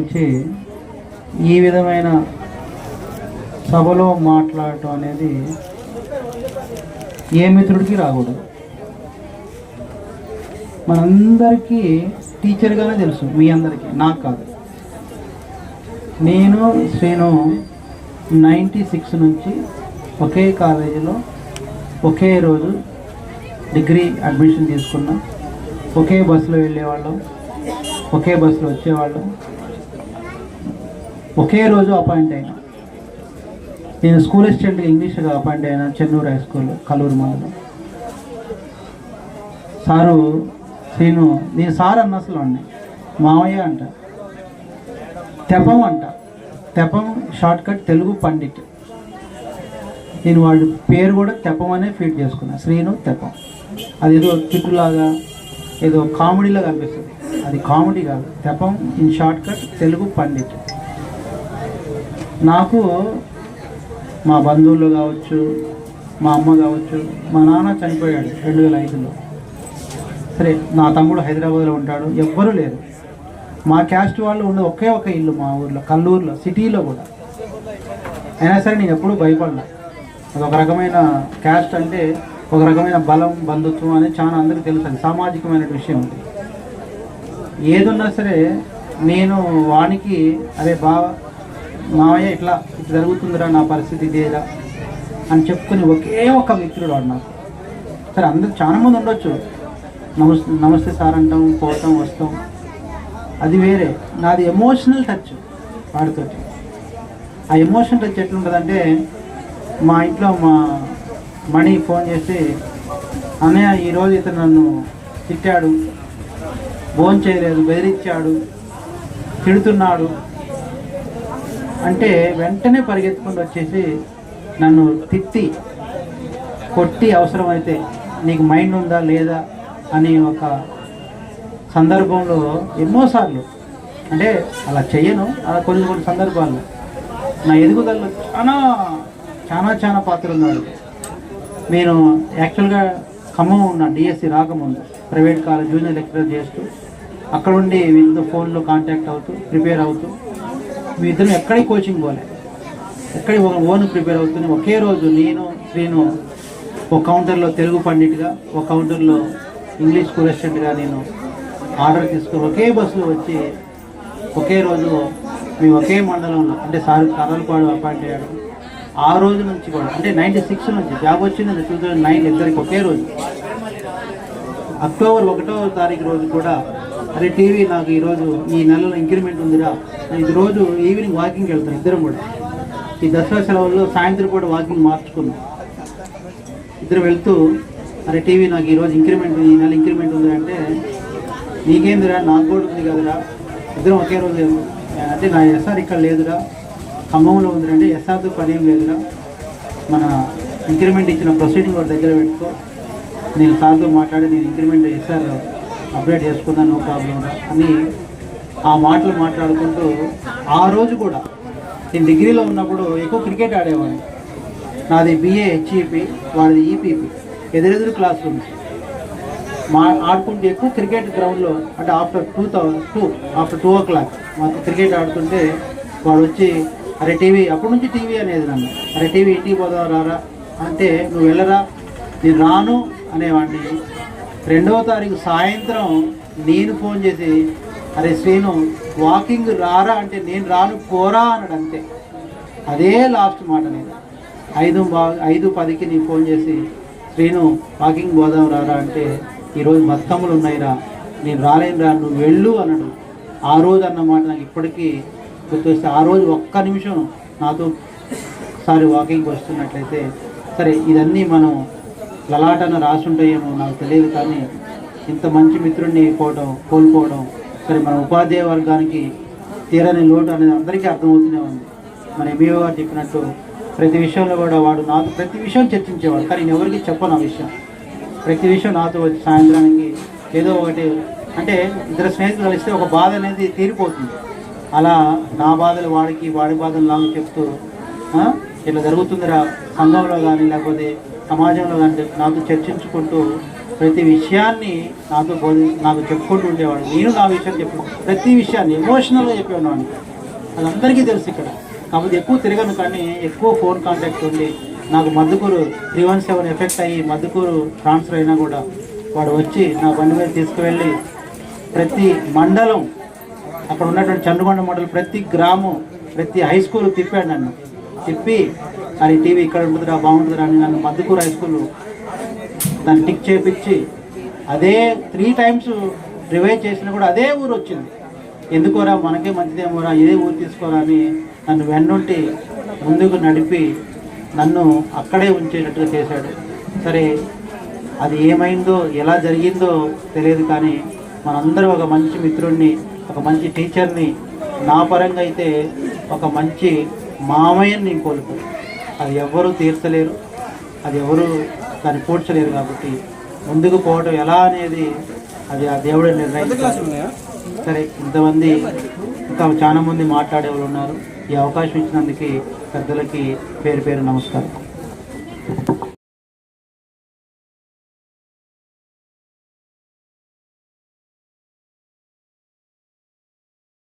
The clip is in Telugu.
నుంచి ఈ విధమైన సభలో మాట్లాడటం అనేది ఏ మిత్రుడికి రాకూడదు. మనందరికీ టీచర్గానే తెలుసు మీ అందరికీ నాకు కాదు. నేను శ్రీను నైంటీ సిక్స్ నుంచి ఒకే కాలేజీలో ఒకే రోజు డిగ్రీ అడ్మిషన్ తీసుకున్నాం. ఒకే బస్సులో వెళ్ళేవాళ్ళం. ఒకే బస్సులో వచ్చేవాళ్ళం. ఒకే రోజు అపాయింట్ అయినా. నేను స్కూల్ అసిస్టెంట్గా ఇంగ్లీష్గా అపాయింట్ అయినా చెన్నూరు హై స్కూల్ కల్లూరు మండలం సారు శ్రీను నేను సార్ అన్న అసలు అండి మామయ్య అంట. తెపం అంట. తెపం షార్ట్ కట్ తెలుగు పండిట్. నేను వాడి పేరు కూడా తెపం అనే ఫీడ్ చేసుకున్నా. శ్రీను తెపం అది ఏదో కిట్టులాగా ఏదో కామెడీలాగా అనిపిస్తుంది. అది కామెడీ కాదు. తెపం in short cut Telugu pandit. నాకు మా బంధువులు కావచ్చు మా అమ్మ కావచ్చు మా నాన్న చనిపోయాడు రెండు వేల ఐదులో. సరే నా తమ్ముడు హైదరాబాద్లో ఉంటాడు ఎవ్వరూ లేరు. మా క్యాస్ట్ వాళ్ళు ఉండే ఒకే ఒక ఇల్లు మా ఊర్లో కల్లూరులో సిటీలో కూడా. అయినా సరే నేను ఎప్పుడూ భయపడలా. అది ఒక రకమైన క్యాస్ట్ అంటే ఒక రకమైన బలం బంధుత్వం అనేది చాలా అందరికీ తెలుసు. అది సామాజికమైన విషయం ఏదున్నా సరే నేను వానికి అరే బావ మావయ్య ఇట్లా ఇట్లా జరుగుతుందిరా నా పరిస్థితి ఇదేరా అని చెప్పుకుని ఒకే ఒక మిత్రుడు వాడు నాకు సరే అందరు చాలా మంది ఉండొచ్చు. నమస్తే నమస్తే సార్ అంటాం పోతాం వస్తాం. అది వేరే. నాది ఎమోషనల్ టచ్ వాడితోటి. ఆ ఎమోషన్ టచ్ ఎట్లుంటుందంటే మా ఇంట్లో మా మణి ఫోన్ చేసి అన్నయ్య ఈరోజు ఇతను నన్ను తిట్టాడు ఫోన్ చేయలేదు బెదిరించాడు తిడుతున్నాడు అంటే వెంటనే పరిగెత్తుకుంటూ వచ్చేసి నన్ను తిట్టి కొట్టి అవసరమైతే నీకు మైండ్ ఉందా లేదా అని ఒక సందర్భంలో ఎన్నోసార్లు అంటే అలా చెయ్యను అలా కొన్ని కొన్ని సందర్భాల్లో. నా ఎదుగుదలలో చాలా చాలా చాలా పాత్ర ఉన్నాడు నేను యాక్చువల్గా ఖమ్మం ఉన్నా డిఎస్సి రాకముందు ప్రైవేట్ కాలేజ్ జూనియర్ లెక్చరర్ చేస్తూ అక్కడ ఉండి వీళ్ళతో ఫోన్లో కాంటాక్ట్ అవుతూ ప్రిపేర్ అవుతూ మీ ఇద్దరు ఎక్కడికి కోచింగ్ పోలే. ఎక్కడికి ఒక ఓన్ ప్రిపేర్ అవుతుంది ఒకే రోజు నేను శ్రీను ఒక కౌంటర్లో తెలుగు పండిట్గా ఒక కౌంటర్లో ఇంగ్లీష్ స్కూల్ అసిస్టెంట్గా నేను ఆర్డర్ తీసుకుని ఒకే బస్సులో వచ్చి ఒకే రోజు మేము ఒకే మండలంలో అంటే సార్ కర్రలపాడు అపాయింట్ అయ్యాడు ఆ రోజు నుంచి కూడా అంటే నైంటీ సిక్స్ నుంచి జాబ్ వచ్చింది టూ థౌజండ్ నైన్ ఇద్దరికి ఒకే రోజు. అక్టోబర్ ఒకటో తారీఖు రోజు కూడా అరే టీవీ నాకు ఈరోజు ఈ నెలలో ఇంక్రిమెంట్ ఉందిరా. ఇది రోజు ఈవినింగ్ వాకింగ్కి వెళ్తాను ఇద్దరం కూడా. ఈ దసరా సెలవుల్లో సాయంత్రం కూడా వాకింగ్ మార్చుకున్నాం. ఇద్దరు వెళ్తూ అరే టీవీ నాకు ఈరోజు ఇంక్రిమెంట్ ఈ నెల ఇంక్రిమెంట్ ఉంది అంటే నీకేందిరా నాకు కూడా ఉంది కదరా. ఇద్దరం ఒకే రోజు అంటే నా ఎస్ఆర్ ఇక్కడ లేదురా. ఖమ్మంలో ఉందిరా అంటే ఎస్ఆర్తో పని ఏం లేదురా. మన ఇంక్రిమెంట్ ఇచ్చిన ప్రొసీడింగ్ కూడా దగ్గర పెట్టుకో. నేను సార్తో మాట్లాడి నేను ఇంక్రిమెంట్ ఎస్ఆర్ అప్డేట్ చేసుకున్నాను నో ప్రాబ్లం అని ఆ మాటలు మాట్లాడుకుంటూ ఆ రోజు కూడా నేను డిగ్రీలో ఉన్నప్పుడు ఎక్కువ క్రికెట్ ఆడేవాడిని. నాది బిఏ హెచ్ఈపి వాడిది ఈపీపీ ఎదురెదురు క్లాస్ రూమ్స్ మా ఆడుకుంటే ఎక్కువ క్రికెట్ గ్రౌండ్లో అంటే after two thousand two after two o'clock మాకు క్రికెట్ ఆడుతుంటే వాడు వచ్చి అరే టీవీ అప్పటి నుంచి టీవీ అనేది నన్ను. అరే టీవీ ఇంటికి పోదావు రారా? అంటే నువ్వు వెళ్ళరా? నేను రాను అనేవాడిని. రెండవ తారీఖు సాయంత్రం నేను ఫోన్ చేసి అరే శ్రీను వాకింగ్ రారా అంటే నేను రాను పోరా అన్నాడు అంతే. అదే లాస్ట్ మాట నేను. ఐదు బా ఐదు పదికి నేను ఫోన్ చేసి శ్రీను వాకింగ్ పోదాం రారా అంటే ఈరోజు బతుకమ్మలు ఉన్నాయిరా నేను రాలేను రా నువ్వు వెళ్ళు అన్నాడు. ఆ రోజు అన్నమాట నాకు ఇప్పటికీ గుర్తొస్తే ఆ రోజు ఒక్క నిమిషం నాతో సారి వాకింగ్కి వస్తున్నట్లయితే సరే ఇదన్నీ మనం లలాటను రాసుంటాయేమో నాకు తెలియదు కానీ ఇంత మంచి మిత్రుడిని పోవడం కోల్పోవడం సరే మన ఉపాధ్యాయ వర్గానికి తీరని లోటు అనేది అందరికీ అర్థమవుతూనే ఉంది. మన ఎంఈఓ గారు చెప్పినట్టు ప్రతి విషయంలో కూడా వాడు నాతో ప్రతి విషయం చర్చించేవాడు కానీ నేను ఎవరికి చెప్పను ఆ విషయం. ప్రతి విషయం నాతో వచ్చి సాయంత్రానికి ఏదో ఒకటి అంటే ఇద్దరు స్నేహితులు కలిస్తే ఒక బాధ అనేది తీరిపోతుంది. అలా నా బాధలు వాడికి వాడి బాధలు నాకు చెప్తూ ఇట్లా జరుగుతుందిరా సంఘంలో కానీ లేకపోతే సమాజంలో కానీ నాతో చర్చించుకుంటూ ప్రతి విషయాన్ని నాతో బోధి నాకు చెప్పుకుంటూ ఉండేవాడు. నేను నా విషయం చెప్పు ప్రతి విషయాన్ని ఎమోషనల్గా చెప్పేవాడిని. అది అందరికీ తెలుసు ఇక్కడ. కాబట్టి ఎక్కువ తిరగను కానీ ఎక్కువ ఫోన్ కాంటాక్ట్ ఉంది నాకు Maddukuru three one seven effect అయ్యి మద్దుకూరు ట్రాన్స్ఫర్ అయినా కూడా వాడు వచ్చి నా బండి మీద తీసుకువెళ్ళి ప్రతి మండలం అక్కడ ఉన్నటువంటి చంద్రగొండ మండలం ప్రతి గ్రామం ప్రతి హై స్కూల్ తిప్పాడు నన్ను. తిప్పి అది టీవీ ఇక్కడ ఉంటుందిరా బాగుంటుందిరా అని నన్ను మద్దుకూర హై స్కూల్ దాన్ని టిక్ చేపించి అదే త్రీ టైమ్స్ రివైవ్ చేసినా కూడా అదే ఊరు వచ్చింది. ఎందుకోరా మనకే మంచిదేమోరా ఇదే ఊరు తీసుకోరా అని నన్ను వెన్నుంటి ముందుకు నడిపి నన్ను అక్కడే ఉంచేటట్టుగా చేశాడు. సరే అది ఏమైందో ఎలా జరిగిందో తెలియదు కానీ మనందరూ ఒక మంచి మిత్రుడిని ఒక మంచి టీచర్ని నా పరంగా అయితే ఒక మంచి మామయ్యని నేను కోల్పోయాను. అది ఎవ్వరూ తీర్చలేరు. అది ఎవరు దాన్ని పూడ్చలేరు కాబట్టి ముందుకు పోవడం ఎలా అనేది అది ఆ దేవుడే నిర్ణయిస్తారు. సరే ఇంతమంది ఇంకా చాలా మంది మాట్లాడే వాళ్ళు ఉన్నారు. ఈ అవకాశం ఇచ్చినందుకు పెద్దలకి పేరు పేరు నమస్కారం.